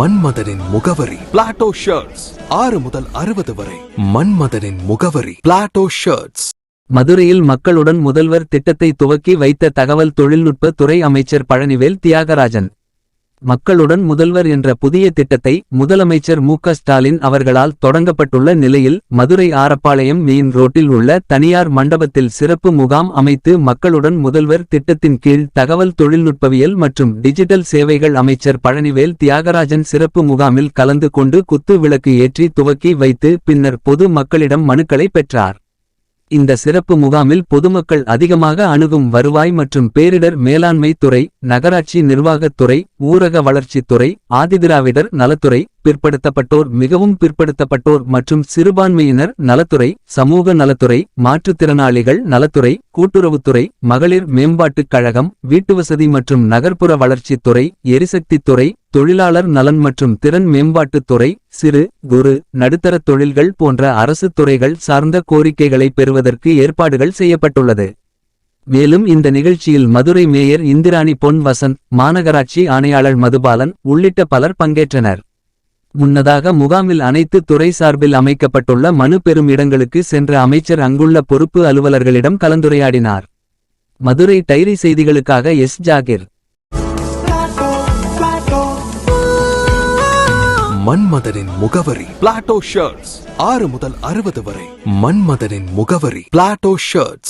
மன்மதனின் முகவரி. Plato shirts ஆறு முதல் அறுபது வரை. மன்மதனின் முகவரி. பிளாட்டோ ஷர்ட்ஸ் மதுரையில் மக்களுடன் முதல்வர் திட்டத்தை துவக்கி வைத்த தகவல் தொழில்நுட்ப துறை அமைச்சர் பழனிவேல் தியாகராஜன். மக்களுடன் முதல்வர் என்ற புதிய திட்டத்தை முதலமைச்சர் மு க ஸ்டாலின் அவர்களால் தொடங்கப்பட்டுள்ள நிலையில் மதுரை ஆரப்பாளையம் மெயின் ரோட்டில் உள்ள தனியார் மண்டபத்தில் சிறப்பு முகாம் அமைத்து மக்களுடன் முதல்வர் திட்டத்தின் கீழ் தகவல் தொழில்நுட்பவியல் மற்றும் டிஜிட்டல் சேவைகள் அமைச்சர் பழனிவேல் தியாகராஜன் சிறப்பு முகாமில் கலந்து கொண்டு குத்து விளக்கு ஏற்றி துவக்கி வைத்து பின்னர் பொது மக்களிடம் மனுக்களை பெற்றார். இந்த சிறப்பு முகாமில் பொதுமக்கள் அதிகமாக அணுகும் வருவாய் மற்றும் பேரிடர் மேலாண்மை துறை நகராட்சி நிர்வாகத் துறை ஊரக வளர்ச்சித் துறை ஆதிதிராவிடர் நலத்துறை பிற்படுத்தப்பட்டோர் மிகவும் பிற்படுத்தப்பட்டோர் மற்றும் சிறுபான்மையினர் நலத்துறை சமூக நலத்துறை மாற்றுத்திறனாளிகள் நலத்துறை கூட்டுறவுத்துறை மகளிர் மேம்பாட்டுக் கழகம் வீட்டுவசதி மற்றும் நகர்ப்புற வளர்ச்சித் துறை எரிசக்தித் துறை தொழிலாளர் நலன் மற்றும் திறன் மேம்பாட்டுத் துறை சிறு குறு நடுத்தர தொழில்கள் போன்ற அரசு துறைகள் சார்ந்த கோரிக்கைகளை பெறுவதற்கு ஏற்பாடுகள் செய்யப்பட்டுள்ளது. மேலும் இந்த நிகழ்ச்சியில் மதுரை மேயர் இந்திராணி பொன் வசந்த் மாநகராட்சி ஆணையாளர் மதுபாலன் உள்ளிட்ட பலர் பங்கேற்றனர். முன்னதாக முகாமில் அனைத்து துறை சார்பில் அமைக்கப்பட்டுள்ள மனு பெறும் இடங்களுக்கு சென்ற அமைச்சர் அங்குள்ள பொறுப்பு அலுவலர்களிடம் கலந்துரையாடினார். மதுரை டைரி செய்திகளுக்காக எஸ். ஜாகிர். மன்மதனின் முகவரி பிளாட்டோ ஷர்ட்ஸ் ஆறு முதல் அறுபது வரை மன்மதனின் முகவரி பிளாட்டோ ஷர்ட்ஸ்